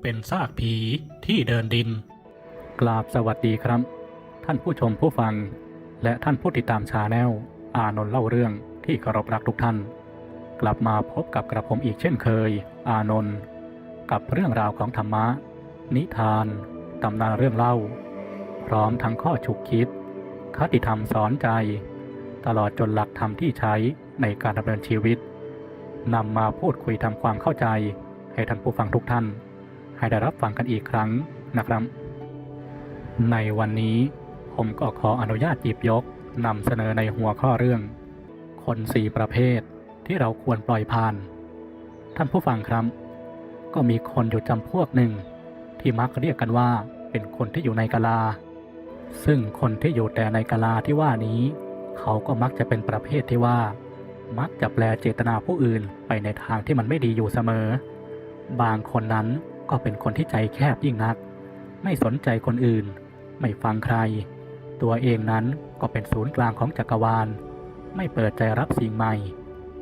เป็นซากผีที่เดินดิน กราบสวัสดีครับ ท่านผู้ชมผู้ฟัง และท่านผู้ติดตามชาแนลอานนท์เล่าเรื่องที่เคารพรักทุกท่าน กลับมาพบกับกระผมอีกเช่นเคย อานนท์กับเรื่องราวของธรรมะ นิทานตำนานเรื่องเล่า พร้อมทั้งข้อฉุกคิด คติธรรมสอนใจ ตลอดจนหลักธรรมที่ใช้ในการดำเนินชีวิตนำมาพูดคุยทำความเข้าใจให้ท่านผู้ฟังทุกท่าน ให้ได้รับฟังกันอีกครั้งนะครับ ในวันนี้ผมก็ขออนุญาตหยิบยกนำเสนอในหัวข้อเรื่อง คนสี่ประเภทที่เราควรปล่อยผ่าน ท่านผู้ฟังครับ ก็มีคนอยู่จำพวกหนึ่ง ที่มักเรียกกันว่าเป็นคนที่อยู่ในกาลา ซึ่งคนที่อยู่แต่ในกาลาที่ว่านี้ เขาก็มักจะเป็นประเภทที่ว่า มักจะแปลเจตนาผู้อื่นไปในทางที่มันไม่ดีอยู่เสมอ บางคนนั้น ก็เป็นคนที่ใจแคบยิ่งนัก ไม่สนใจคนอื่น ไม่ฟังใคร ตัวเองนั้นก็เป็นศูนย์กลางของจักรวาล ไม่เปิดใจรับสิ่งใหม่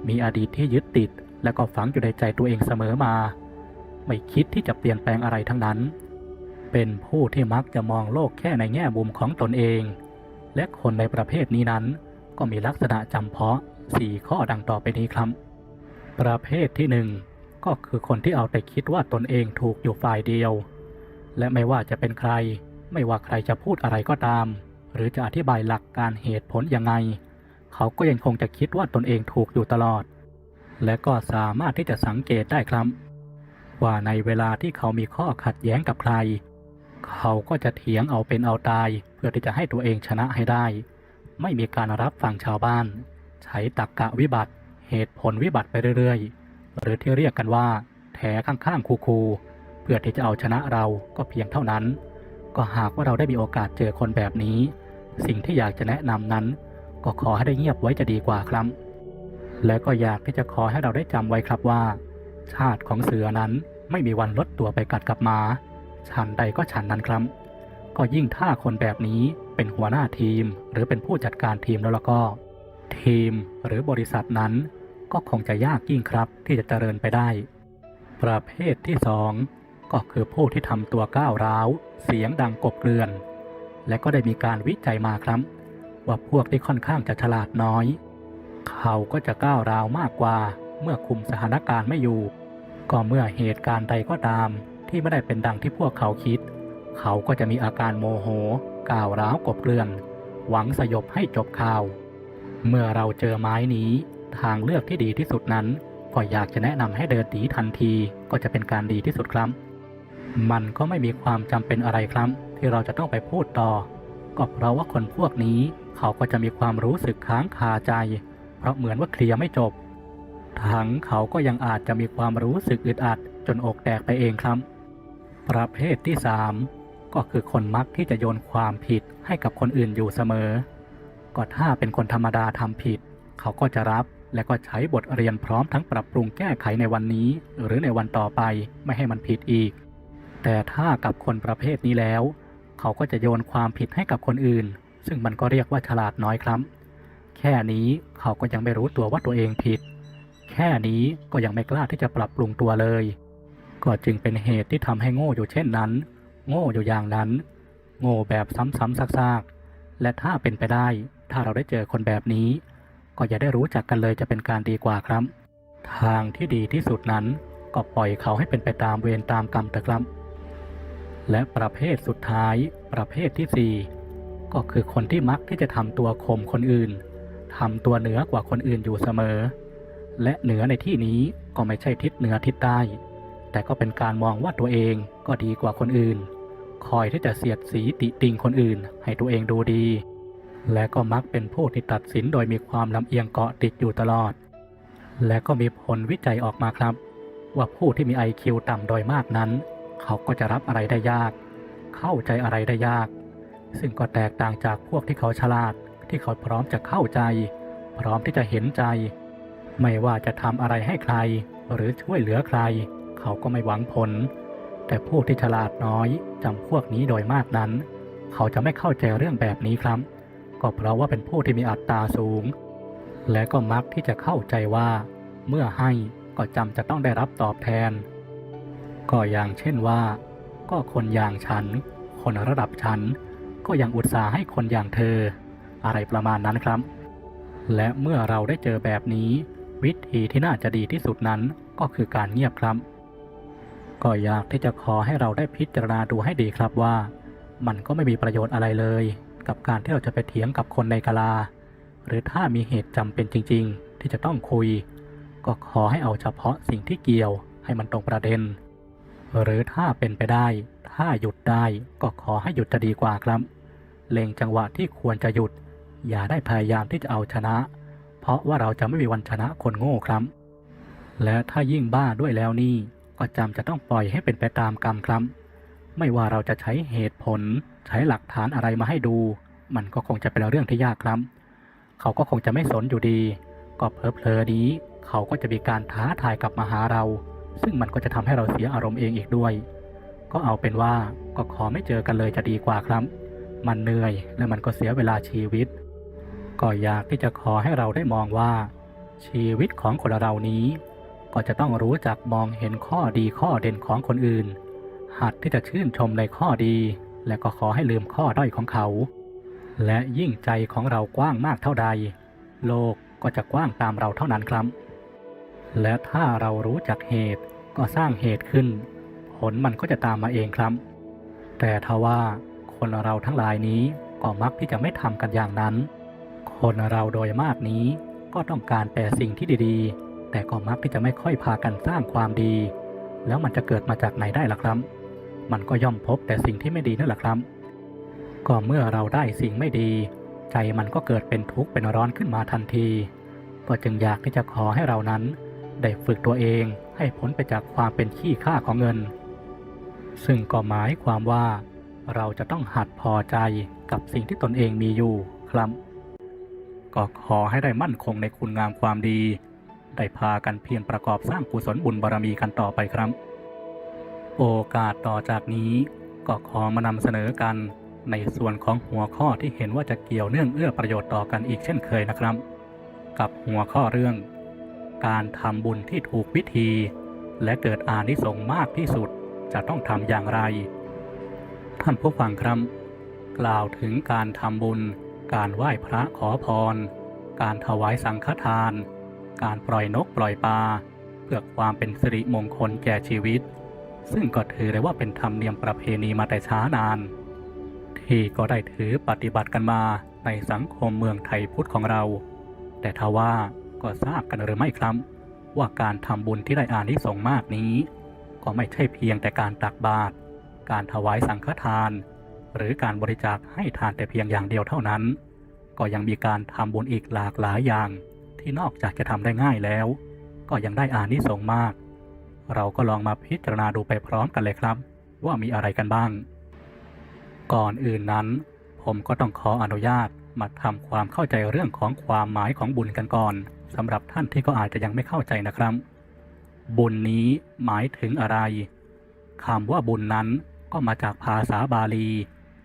มีอดีตที่ยึดติด และก็ฝังอยู่ในใจตัวเองเสมอมา ไม่คิดที่จะเปลี่ยนแปลงอะไรทั้งนั้น เป็นผู้ที่มักจะมองโลกแค่ในแง่มุมของตนเอง และคนในประเภทนี้นั้น ก็มีลักษณะจำเพาะสี่ข้อดังต่อไปนี้ครับ ประเภทที่หนึ่ง ก็คือคนที่เอาแต่คิดว่าตนเองถูกอยู่ฝ่ายเดียว และไม่ว่าจะเป็นใคร ไม่ว่าใครจะพูดอะไรก็ตาม หรือจะอธิบายหลักการเหตุผลยังไง เขาก็ยังคงจะคิดว่าตนเองถูกอยู่ตลอด และก็สามารถที่จะสังเกตได้ครับว่าในเวลาที่เขามีข้อขัดแย้งกับใคร เขาก็จะเถียงเอาเป็นเอาตาย เพื่อที่จะให้ตัวเองชนะให้ได้ ไม่มีการรับฟังชาวบ้าน ใช้ตรรกกะวิบัติ เหตุผลวิบัติไปเรื่อยๆ หรือที่เรียกกันว่า แถข้างๆคูๆเพื่อที่จะเอาชนะเราก็เพียงเท่านั้น ก็หากว่าเราได้มีโอกาสเจอคนแบบนี้ สิ่งที่อยากจะแนะนำนั้น ก็ขอให้ได้เงียบไว้จะดีกว่าครับ และก็อยากที่จะขอให้เราได้จำไว้ครับว่า ชาติของเสือนั้นไม่มีวันลดตัวไปกัดกับหมาฉันใดก็ฉันนั้นครับ ก็ยิ่งถ้าคนแบบนี้เป็นหัวหน้าทีม หรือเป็นผู้จัดการทีมแล้วแล้วก็ ทีมหรือบริษัทนั้น ก็คงจะยากยิ่งครับที่จะเจริญไปได้ ประเภทที่สองก็คือผู้ที่ทำตัวก้าวร้าว เสียงดังกบเกลื่อน และก็ได้มีการวิจัยมาครับ ว่าพวกที่ค่อนข้างจะฉลาดน้อย เขาก็จะก้าวร้าวมากกว่า เมื่อคุมสถานการณ์ไม่อยู่ ก็เมื่อเหตุการณ์ใดก็ตาม ที่ไม่ได้เป็นดังที่พวกเขาคิด เขาก็จะมีอาการโมโหก้าวร้าวกบเกลื่อน หวังสยบให้จบข่าว เมื่อเราเจอไม้นี้ ทางเลือกที่ดีที่สุดนั้นก็อยากจะแนะนำให้เดินหนีทันทีก็จะเป็นการดีที่สุดครับ มันก็ไม่มีความจำเป็นอะไรครับ ที่เราจะต้องไปพูดต่อ ก็เพราะว่าคนพวกนี้เขาก็จะมีความรู้สึกค้างคาใจ เพราะเหมือนว่าเคลียร์ไม่จบ ทั้งเขาก็ยังอาจจะมีความรู้สึกอึดอัด จนอกแตกไปเองครับ ประเภทที่สามก็คือคนมักที่จะโยนความผิดให้กับคนอื่นอยู่เสมอ ก็ถ้าเป็นคนธรรมดาทำผิด เขาก็จะรับและก็ใช้บทเรียนพร้อมทั้งปรับปรุงแก้ไขในวันนี้ หรือในวันต่อไปไม่ให้มันผิดอีก แต่ถ้ากับคนประเภทนี้แล้ว เขาก็จะโยนความผิดให้กับคนอื่น ซึ่งมันก็เรียกว่าฉลาดน้อยครับ แค่นี้เขาก็ยังไม่รู้ตัวว่าตัวเองผิด แค่นี้ก็ยังไม่กล้าที่จะปรับปรุงตัวเลย ก็จึงเป็นเหตุที่ทำให้โง่อยู่เช่นนั้น โง่อยู่อย่างนั้น โง่แบบซ้ำๆซากๆและถ้าเป็นไปได้ ถ้าเราได้เจอคนแบบนี้ ก็อย่าได้รู้จักกันเลยจะเป็นการดีกว่าครับ ทางที่ดีที่สุดนั้น ก็ปล่อยเขาให้เป็นไปตามเวรตามกรรมเถอะครับ และประเภทสุดท้าย ประเภทที่สี่ก็คือคนที่มักที่จะทำตัวข่มคนอื่นทำตัวเหนือกว่าคนอื่นอยู่เสมอ และเหนือในที่นี้ก็ไม่ใช่ทิศเหนือทิศใต้ แต่ก็เป็นการมองว่าตัวเองก็ดีกว่าคนอื่น คอยที่จะเสียดสีติติงคนอื่น ให้ตัวเองดูดี และก็มักเป็นผู้ที่ตัดสินโดยมีความลำเอียงเกาะติดอยู่ตลอด และก็มีผลวิจัยออกมาครับ ว่าผู้ที่มี IQ ต่ำโดยมากนั้น เขาก็จะรับอะไรได้ยาก เข้าใจอะไรได้ยาก ซึ่งก็แตกต่างจากพวกที่เขาฉลาด ที่เขาพร้อมจะเข้าใจ พร้อมที่จะเห็นใจ ไม่ว่าจะทำอะไรให้ใคร หรือช่วยเหลือใคร เขาก็ไม่หวังผล แต่ผู้ที่ฉลาดน้อยจำพวกนี้โดยมากนั้น เขาจะไม่เข้าใจเรื่องแบบนี้ครับ ก็เพราะว่าเป็นผู้ที่มีอัตราสูง และก็มักที่จะเข้าใจว่า เมื่อให้ก็จำจะต้องได้รับตอบแทน ก็อย่างเช่นว่า ก็คนอย่างฉัน คนระดับฉัน ก็ยังอุตส่าห์ให้คนอย่างเธอ อะไรประมาณนั้นครับ และเมื่อเราได้เจอแบบนี้ วิธีที่น่าจะดีที่สุดนั้นก็คือการเงียบครับ ก็อยากที่จะขอให้เราได้พิจารณาดูให้ดีครับว่า มันก็ไม่มีประโยชน์อะไรเลย กับการที่เราจะไปเถียงกับคนในกาลา หรือถ้ามีเหตุจำเป็นจริง ๆ ที่จะต้องคุย ก็ขอให้เอาเฉพาะสิ่งที่เกี่ยวให้มันตรงประเด็น หรือถ้าเป็นไปได้ ถ้าหยุดได้ก็ขอให้หยุดจะดีกว่าครับ เล็งจังหวะที่ควรจะหยุด อย่าได้พยายามที่จะเอาชนะ เพราะว่าเราจะไม่มีวันชนะคนโง่ครับ และถ้ายิ่งบ้าด้วยแล้วนี่ก็จำจะต้องปล่อยให้เป็นไปตามกรรมครับ ไม่ว่าเราจะใช้เหตุผล ใช้หลักฐานอะไรมาให้ดู มันก็คงจะเป็นเรื่องที่ยากครับ เขาก็คงจะไม่สนอยู่ดี ก็เพลเพลนี้ เขาก็จะมีการท้าทายกลับมาหาเรา ซึ่งมันก็จะทำให้เราเสียอารมณ์เองอีกด้วย ก็เอาเป็นว่าก็ขอไม่เจอกันเลยจะดีกว่าครับ มันเหนื่อยและมันก็เสียเวลาชีวิต ก็อยากที่จะขอให้เราได้มองว่า ชีวิตของคนเรานี้ ก็จะต้องรู้จักมองเห็นข้อดีข้อเด่นของคนอื่น หัดที่จะชื่นชมในข้อดี และก็ขอให้ลืมข้อด้อยของเขา และยิ่งใจของเรากว้างมากเท่าใด โลกก็จะกว้างตามเราเท่านั้นครับ และถ้าเรารู้จักเหตุก็สร้างเหตุขึ้น ผลมันก็จะตามมาเองครับ แต่ทว่าคนเราทั้งหลายนี้ก็มักที่จะไม่ทำกันอย่างนั้น คนเราโดยมากนี้ก็ต้องการแต่สิ่งที่ดีๆ แต่ก็มักที่จะไม่ค่อยพากันสร้างความดี แล้วมันจะเกิดมาจากไหนได้ล่ะครับ มันก็ย่อมพบแต่สิ่งที่ไม่ดีนั่นแหละครับ ก็เมื่อเราได้สิ่งไม่ดี ใจมันก็เกิดเป็นทุกข์เป็นร้อนขึ้นมาทันที ก็จึงอยากที่จะขอให้เรานั้น ได้ฝึกตัวเองให้พ้นไปจากความเป็นขี้ข้าของเงิน ซึ่งก็หมายความว่า เราจะต้องหัดพอใจกับสิ่งที่ตนเองมีอยู่ครับ ก็ขอให้ได้มั่นคงในคุณงามความดี ได้พากันเพียรประกอบสร้างกุศลบุญบารมีกันต่อไปครับ โอกาสต่อจากนี้ก็ขอมานำเสนอกันในส่วนของหัวข้อที่เห็นว่าจะเกี่ยวเนื่องเอื้อประโยชน์ต่อกันอีกเช่นเคยนะครับ กับหัวข้อเรื่อง การทำบุญที่ถูกวิธี และเกิดอานิสงส์มากที่สุดจะต้องทำอย่างไร ท่านผู้ฟังครับ กล่าวถึงการทำบุญ การไหว้พระขอพร การถวายสังฆทาน การปล่อยนกปล่อยปลาเพื่อความเป็นสิริมงคลแก่ชีวิต ซึ่งก็ถือได้ว่าเป็นธรรมเนียมประเพณีมาแต่ช้านาน ที่ก็ได้ถือปฏิบัติกันมาในสังคมเมืองไทยพุทธของเรา แต่ทว่าก็ทราบกันหรือไม่ครับว่าการทำบุญที่ได้อานิสงส์มากนี้ ก็ไม่ใช่เพียงแต่การตักบาตรการถวายสังฆทาน หรือการบริจาคให้ทานแต่เพียงอย่างเดียวเท่านั้น ก็ยังมีการทำบุญอีกหลากหลายอย่าง ที่นอกจากจะทำได้ง่ายแล้ว ก็ยังได้อานิสงส์มาก เราก็ลองมาพิจารณาดูไปพร้อมกันเลยครับ ว่ามีอะไรกันบ้าง ก่อนอื่นนั้น ผมก็ต้องขออนุญาตมาทำความเข้าใจเรื่องของความหมายของบุญกันก่อนสำหรับท่านที่ก็อาจจะยังไม่เข้าใจนะครับ บุญนี้หมายถึงอะไรคำว่าบุญนั้นก็มาจากภาษาบาลี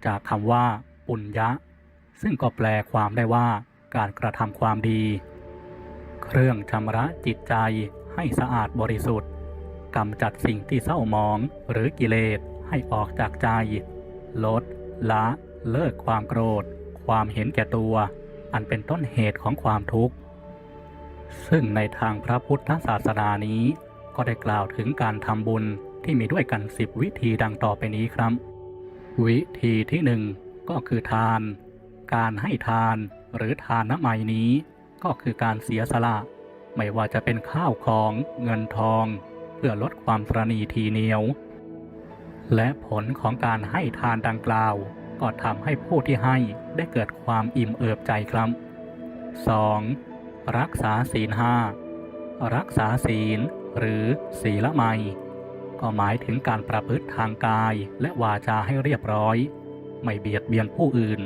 จากคำว่า ปุญญะ ซึ่งก็แปลความได้ว่า การกระทำความดี เครื่องชำระจิตใจให้สะอาดบริสุทธิ์ กำจัดสิ่งที่เศร้าหมองหรือกิเลสให้ออกจากใจ ลด ละ เลิกความโกรธ ความเห็นแก่ตัว อันเป็นต้นเหตุของความทุกข์ ซึ่งในทางพระพุทธศาสนานี้ ก็ได้กล่าวถึงการทำบุญที่มีด้วยกันสิบวิธีดังต่อไปนี้ครับ วิธีที่หนึ่งก็คือทาน การให้ทานหรือทานน้ำไมนี้ ก็คือการเสียสละ ไม่ว่าจะเป็นข้าวของเงินทอง เพื่อลดความตรณีทีเหนียว และผลของการให้ทานดังกล่าว ก็ทำให้ผู้ที่ให้ได้เกิดความอิ่มเอิบใจครับ 2. รักษาศีลห้ารักษาศีล หรือศีละไมก็หมายถึงการประพฤติทางกายและวาจาให้เรียบร้อย ไม่เบียดเบียนผู้อื่น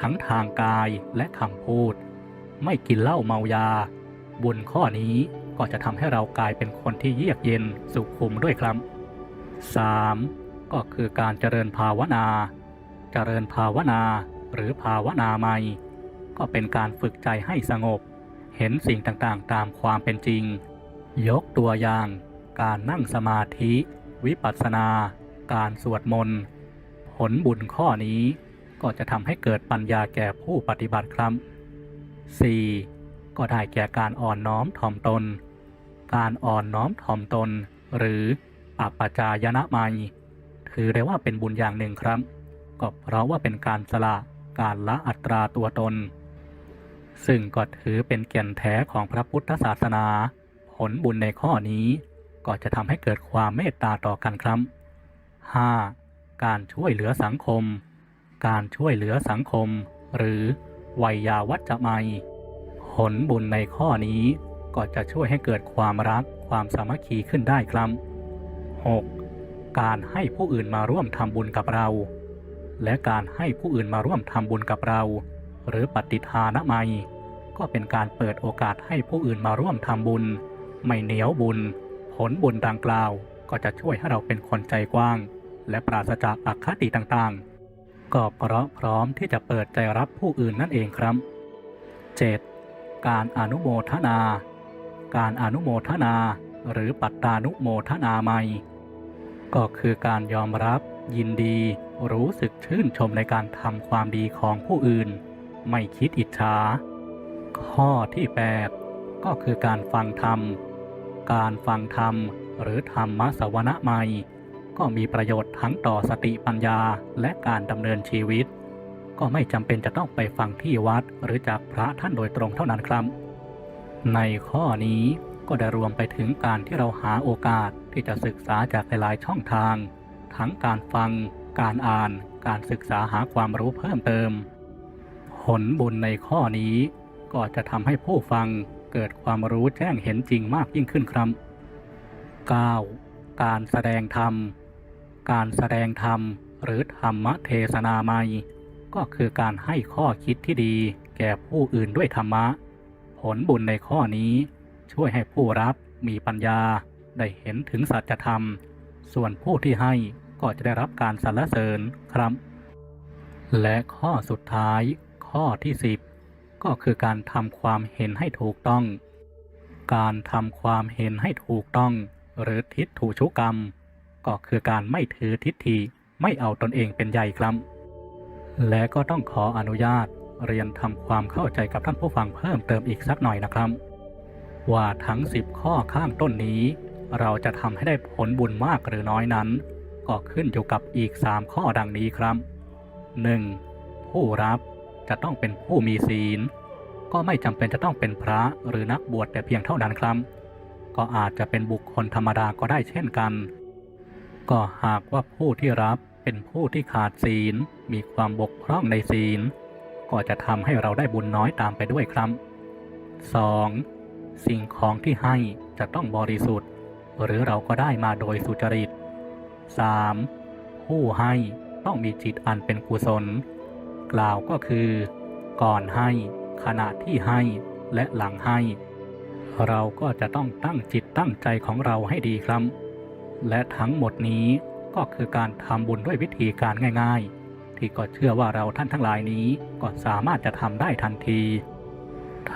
ทั้งทางกายและคำพูด ไม่กินเหล้าเมายาบุญข้อนี้ ก็จะทำให้เรากลายเป็นคนที่เยือกเย็นสุขุมด้วยครับ 3. ก็คือการเจริญภาวนา เจริญภาวนา หรือภาวนาใหม่ ก็เป็นการฝึกใจให้สงบ เห็นสิ่งต่างๆ ตามความเป็นจริง ยกตัวอย่าง การนั่งสมาธิ วิปัสสนา การสวดมนต์ ผลบุญข้อนี้ ก็จะทำให้เกิดปัญญาแก่ผู้ปฏิบัติครับ 4. ก็ได้แก่การอ่อนน้อมถ่อมตน การอ่อนน้อมถ่อมตน หรืออัปปจายนะไมยถือได้ว่าเป็นบุญอย่างหนึ่งครับ ก็เพราะว่าเป็นการสละการละอัตราตัวตน ซึ่งก็ถือเป็นแก่นแท้ของพระพุทธศาสนา ผลบุญในข้อนี้ก็จะทำให้เกิดความเมตตาต่อกันครับ 5. การช่วยเหลือสังคม การช่วยเหลือสังคม หรือวัยยาวัจจะไมผลบุญในข้อนี้ ก็จะช่วยให้เกิดความรักความสามัคคีขึ้นได้ครับ 6. การให้ผู้อื่นมาร่วมทำบุญกับเรา และการให้ผู้อื่นมาร่วมทำบุญกับเรา หรือปฏิทานะไมยก็เป็นการเปิดโอกาสให้ผู้อื่นมาร่วมทำบุญ ไม่เหนียวบุญ ผลบุญดังกล่าว ก็จะช่วยให้เราเป็นคนใจกว้าง และปราศจากอคติต่างๆ ก็เพราะพร้อมที่จะเปิดใจรับผู้อื่นนั่นเองครับ 7. การอนุโมทนา การอนุโมทนา หรือปัตตานุโมทนาไมยก็คือการยอมรับ ยินดี รู้สึกชื่นชมในการทำความดีของผู้อื่น ไม่คิดอิจฉาข้อที่ 8 ก็คือการฟังธรรม การฟังธรรมหรือธรรมสวนะไมยก็มีประโยชน์ทั้งต่อสติปัญญาและการดำเนินชีวิต ก็ไม่จำเป็นจะต้องไปฟังที่วัดหรือจากพระท่านโดยตรงเท่านั้นครับ ในข้อนี้ก็ได้รวมไปถึงการที่เราหาโอกาสที่จะศึกษาจากหลายๆช่องทาง ทั้งการฟัง การอ่าน การศึกษาหาความรู้เพิ่มเติม ผลบุญในข้อนี้ก็จะทำให้ผู้ฟังเกิดความรู้แจ้งเห็นจริงมากยิ่งขึ้นครับ 9. การแสดงธรรม การแสดงธรรมหรือธรรมเทศนาไมยก็คือการให้ข้อคิดที่ดีแก่ผู้อื่นด้วยธรรมะ ผลบุญในข้อนี้ช่วยให้ผู้รับมีปัญญาได้เห็นถึงสัจธรรม ส่วนผู้ที่ให้ก็จะได้รับการสรรเสริญครับ และข้อสุดท้าย ข้อที่ 10 ก็คือการทำความเห็นให้ถูกต้อง การทำความเห็นให้ถูกต้อง หรือทิฏฐุชุกรรม ก็คือการไม่ถือทิฏฐิไม่เอาตนเองเป็นใหญ่ครับ และก็ต้องขออนุญาต เรียนทำความเข้าใจกับท่านผู้ฟังเพิ่มเติมอีกสักหน่อยนะครับ ว่าทั้ง 10 ข้อข้างต้นนี้ เราจะทำให้ได้ผลบุญมากหรือน้อยนั้น ก็ขึ้นอยู่กับอีก 3 ข้อดังนี้ครับ 1. ผู้รับจะต้องเป็นผู้มีศีล ก็ไม่จำเป็นจะต้องเป็นพระหรือนักบวชแต่เพียงเท่านั้นครับ ก็อาจจะเป็นบุคคลธรรมดาก็ได้เช่นกัน ก็หากว่าผู้ที่รับเป็นผู้ที่ขาดศีล มีความบกพร่องในศีล ก็จะทำให้เราได้บุญน้อยตามไปด้วยครับ 2. สิ่งของที่ให้จะต้องบริสุทธิ์ หรือเราก็ได้มาโดยสุจริต 3. ผู้ให้ต้องมีจิตอันเป็นกุศล กล่าวก็คือ ก่อนให้ขณะที่ให้และหลังให้ เราก็จะต้องตั้งจิตตั้งใจของเราให้ดีครับ และทั้งหมดนี้ก็คือการทำบุญด้วยวิธีการง่าย ๆ ที่ก็เชื่อว่าเราท่านทั้งหลายนี้ก็สามารถจะทำได้ทันที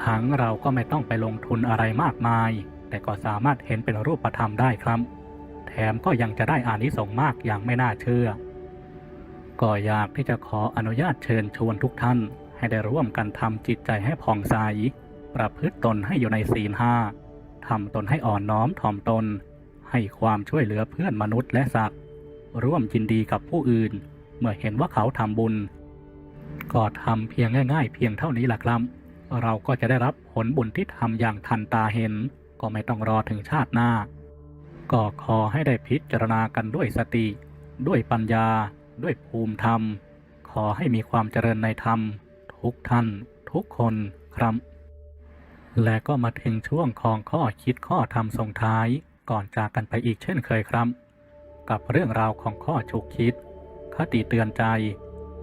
ทั้งเราก็ไม่ต้องไปลงทุนอะไรมากมาย แต่ก็สามารถเห็นเป็นรูปธรรมได้ครับ แถมก็ยังจะได้อานิสงส์มากอย่างไม่น่าเชื่อ ก็อยากที่จะขออนุญาตเชิญชวนทุกท่าน ให้ได้ร่วมกันทำจิตใจให้ผ่องใส ประพฤติตนให้อยู่ในศีลห้าทำตนให้อ่อนน้อมถ่อมตน ให้ความช่วยเหลือเพื่อนมนุษย์และสัตว์ ร่วมยินดีกับผู้อื่น เมื่อเห็นว่าเขาทำบุญ ก็ทำเพียงง่าย ๆ เพียงเท่านี้แหละครับ เราก็จะได้รับผลบุญที่ทำอย่างทันตาเห็น ก็ไม่ต้องรอถึงชาติหน้า ก็ขอให้ได้พิจารณากันด้วยสติ ด้วยปัญญา ด้วยภูมิธรรม ขอให้มีความเจริญในธรรม ทุกท่าน ทุกคนครับ และก็มาถึงช่วงของข้อคิดข้อธรรมส่งท้ายก่อนจากกันไปอีกเช่นเคยครับ กับเรื่องราวของข้อฉุกคิด คติเตือนใจ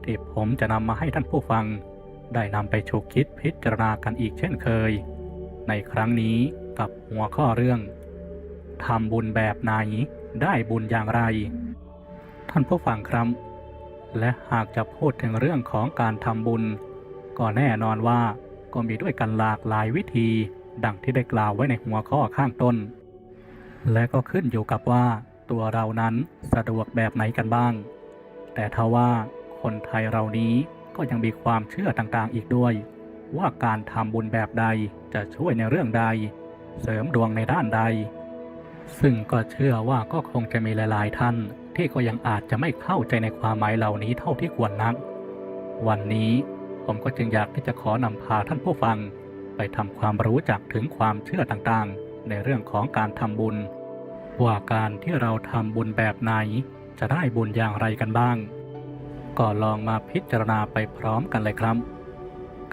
ที่ผมจะนำมาให้ท่านผู้ฟัง ได้นำไปฉุกคิดพิจารณากันอีกเช่นเคย ในครั้งนี้กับหัวข้อเรื่องทำบุญแบบไหนได้บุญอย่างไร ท่านผู้ฟังครับ และหากจะพูดถึงเรื่องของการทำบุญ ก็แน่นอนว่าก็มีด้วยกันหลากหลายวิธี ดังที่ได้กล่าวไว้ในหัวข้อข้างต้น และก็ขึ้นอยู่กับว่าตัวเรานั้นสะดวกแบบไหนกันบ้าง แต่ทว่าคนไทยเรานี้ก็ยังมีความเชื่อต่างๆอีกด้วย ว่าการทำบุญแบบใดจะช่วยในเรื่องใด เสริมดวงในด้านใด ซึ่งก็เชื่อว่าก็คงจะมีหลายๆท่านที่ก็ยังอาจจะไม่เข้าใจในความหมายเหล่านี้เท่าที่ควรนัก วันนี้ผมก็จึงอยากที่จะขอนำพาท่านผู้ฟัง ไปทำความรู้จักถึงความเชื่อต่างๆ ในเรื่องของการทำบุญ ว่าการที่เราทำบุญแบบไหน จะได้บุญอย่างไรกันบ้าง ก็ลองมาพิจารณาไปพร้อมกันเลยครับ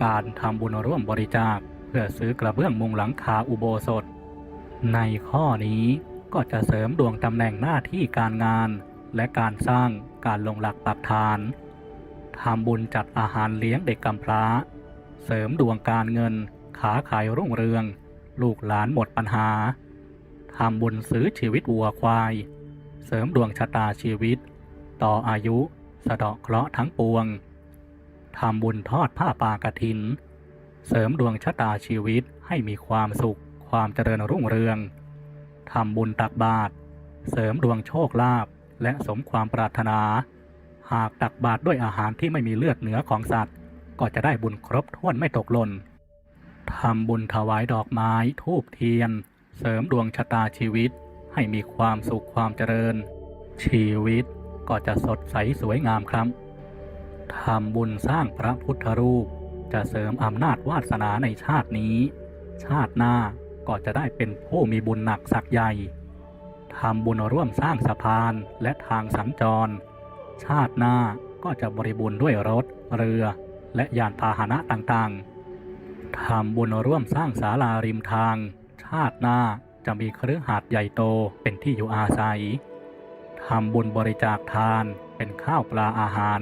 การทำบุญร่วมบริจาคเพื่อซื้อกระเบื้องมุงหลังคาอุโบสถ ในข้อนี้ก็จะเสริมดวงตำแหน่งหน้าที่การงาน และการสร้างการลงหลักปักฐานทำบุญจัดอาหารเลี้ยงเด็กกำพร้า เสริมดวงการเงินขาขายรุ่งเรือง ลูกหลานหมดปัญหาทำบุญซื้อชีวิตวัวควาย เสริมดวงชะตาชีวิต ต่ออายุ สะเดาะเคราะห์ทั้งปวงทำบุญทอดผ้าป่ากฐิน เสริมดวงชะตาชีวิตให้มีความสุข ความเจริญรุ่งเรืองทำบุญตักบาตรเสริมดวงโชคลาภและสมความปรารถนา หากตักบาตรด้วยอาหารที่ไม่มีเลือดเนื้อของสัตว์ ก็จะได้บุญครบถ้วนไม่ตกหล่นทำบุญถวายดอกไม้ทูบเทียน เสริมดวงชะตาชีวิต ให้มีความสุขความเจริญ ชีวิตก็จะสดใสสวยงามครับทำบุญสร้างพระพุทธรูป จะเสริมอำนาจวาสนาในชาตินี้ ชาติหน้าก็จะได้เป็นผู้มีบุญหนักสักใหญ่ทำบุญร่วมสร้างสะพานและทางสัญจร ชาติหน้าก็จะบริบูรณ์ด้วยรถ เรือ และยานพาหนะต่างๆทำบุญร่วมสร้างศาลาริมทาง ชาติหน้า จะมีเครือหาดใหญ่โตเป็นที่อยู่อาศัยทำบุญบริจาคทานเป็นข้าวปลาอาหาร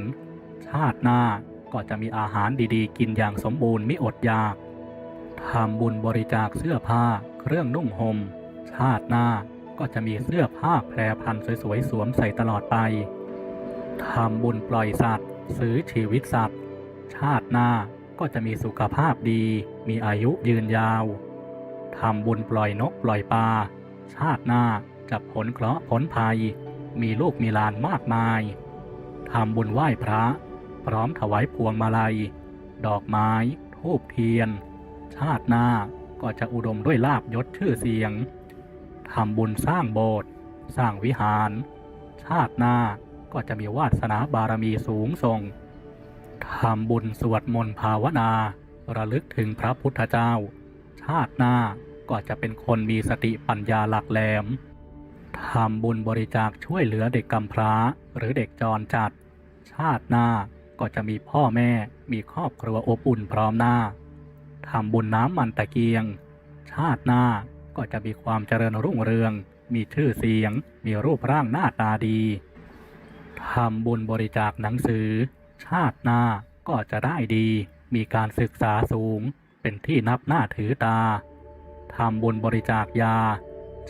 ชาติหน้าก็จะมีอาหารดีๆ กินอย่างสมบูรณ์มิอดอยากทำบุญบริจาคเสื้อผ้า เครื่องนุ่งหม่มชาติหน้าก็จะมีเสื้อผ้าแพรพันสวยๆสวมใส่ตลอดไปทำบุญปล่อยสัตว์ ซื้อชีวิตสัตว์ ชาติหน้าก็จะมีสุขภาพดี มีอายุยืนยาว ทำบุญปล่อยนกปล่อยปลาชาติหน้าจะผลเคราะห์ผลภัย มีลูกมีหลานมากมายทำบุญไหว้พระ พร้อมถวายพวงมาลัย ดอกไม้ทูบเทียน ชาติหน้าก็จะอุดมด้วยลาบยศชื่อเสียงทำบุญสร้างโบสถ์สร้างวิหาร ชาติหน้าก็จะมีวาสนาบารมีสูงส่งทำบุญสวดมนต์ภาวนา ระลึกถึงพระพุทธเจ้า ชาติหน้าก็จะเป็นคนมีสติปัญญาหลักแหลมทำบุญบริจาคช่วยเหลือเด็กกำพร้า หรือเด็กจรจัด ชาติหน้าก็จะมีพ่อแม่มีครอบครัวอบอุ่นพร้อมหน้าทำบุญน้ำมันตะเกียง ชาติหน้าก็จะมีความเจริญรุ่งเรือง มีชื่อเสียง มีรูปร่างหน้าตาดีทำบุญบริจาคหนังสือ ชาติหน้าก็จะได้ดี มีการศึกษาสูง เป็นที่นับหน้าถือตาทำบุญบริจาคยา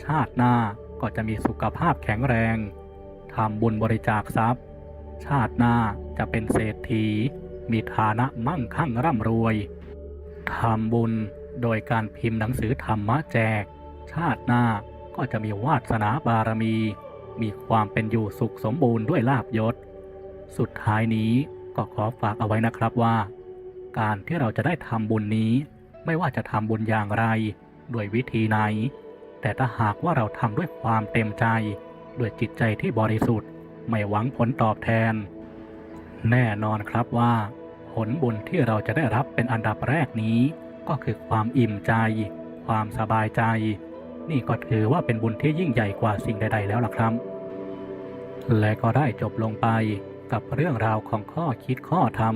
ชาติหน้าก็จะมีสุขภาพแข็งแรงทำบุญบริจาคทรัพย์ ชาติหน้าจะเป็นเศรษฐี มีฐานะมั่งคั่งร่ำรวยทำบุญโดยการพิมพ์หนังสือธรรมะแจก ชาติหน้าก็จะมีวาสนาบารมี มีความเป็นอยู่สุขสมบูรณ์ด้วยลาบยศ สุดท้ายนี้ก็ขอฝากเอาไว้นะครับว่า การที่เราจะได้ทำบุญนี้ ไม่ว่าจะทำบุญอย่างไร ด้วยวิธีไหน แต่ถ้าหากว่าเราทำด้วยความเต็มใจ ด้วยจิตใจที่บริสุทธิ์ ไม่หวังผลตอบแทน แน่นอนครับว่า ผลบุญที่เราจะได้รับเป็นอันดับแรกนี้ ก็คือความอิ่มใจ ความสบายใจ นี่ก็ถือว่าเป็นบุญที่ยิ่งใหญ่กว่าสิ่งใด ๆ แล้วล่ะครับ และก็ได้จบลงไปกับเรื่องราวของข้อคิดข้อธรรม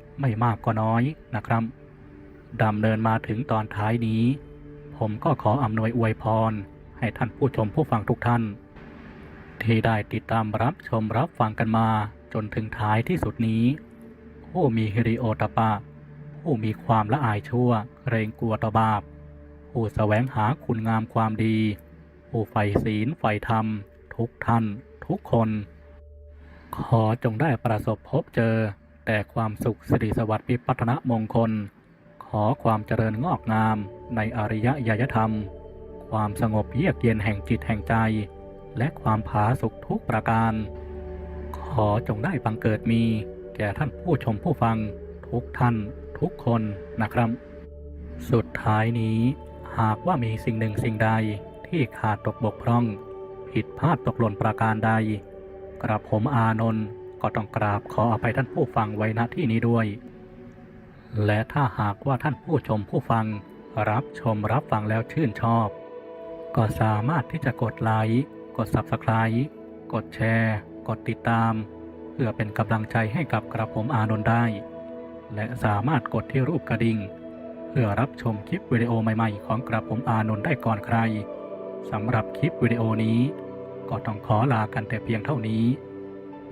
ไม่มากก็น้อยนะครับดำเนินมาถึงตอนท้ายนี้ ผมก็ขออำนวยอวยพร ให้ท่านผู้ชมผู้ฟังทุกท่าน ที่ได้ติดตามรับชมรับฟังกันมาจนถึงท้ายที่สุดนี้ ผู้มีฮิริโอตปะ ผู้มีความละอายชั่วเกรงกลัวต่อบาป ผู้แสวงหาคุณงามความดี ผู้ใฝ่ศีลใฝ่ธรรม ทุกท่าน ทุกคน ขอจงได้ประสบพบเจอ แต่ความสุขสิริสวัสดิ์พิพัฒนมงคล ขอความเจริญงอกงามในอริยยยธรรม ความสงบเยือกเย็นแห่งจิตแห่งใจ และความผาสุกทุกประการ ขอจงได้บังเกิดมี แก่ท่านผู้ชมผู้ฟัง ทุกท่าน ทุกคนนะครับ สุดท้ายนี้ หากว่ามีสิ่งหนึ่งสิ่งใดที่ขาดตกบกพร่อง ผิดพลาดตกหล่นประการใด กระผมอานนท์ ก็ต้องกราบขออภัยท่านผู้ฟังไว้ณที่นี้ด้วย และถ้าหากว่าท่านผู้ชมผู้ฟังรับชมรับฟังแล้วชื่นชอบ ก็สามารถที่จะกดไลค์กด Subscribe กดแชร์ กดติดตาม เพื่อเป็นกำลังใจให้กับกระผมอานนท์ได้ และสามารถกดที่รูปกระดิ่ง เพื่อรับชมคลิปวิดีโอใหม่ๆ ของกระผมอานนท์ได้ก่อนใครสำหรับคลิปวิดีโอนี้ ก็ต้องขอลากันแต่เพียงเท่านี้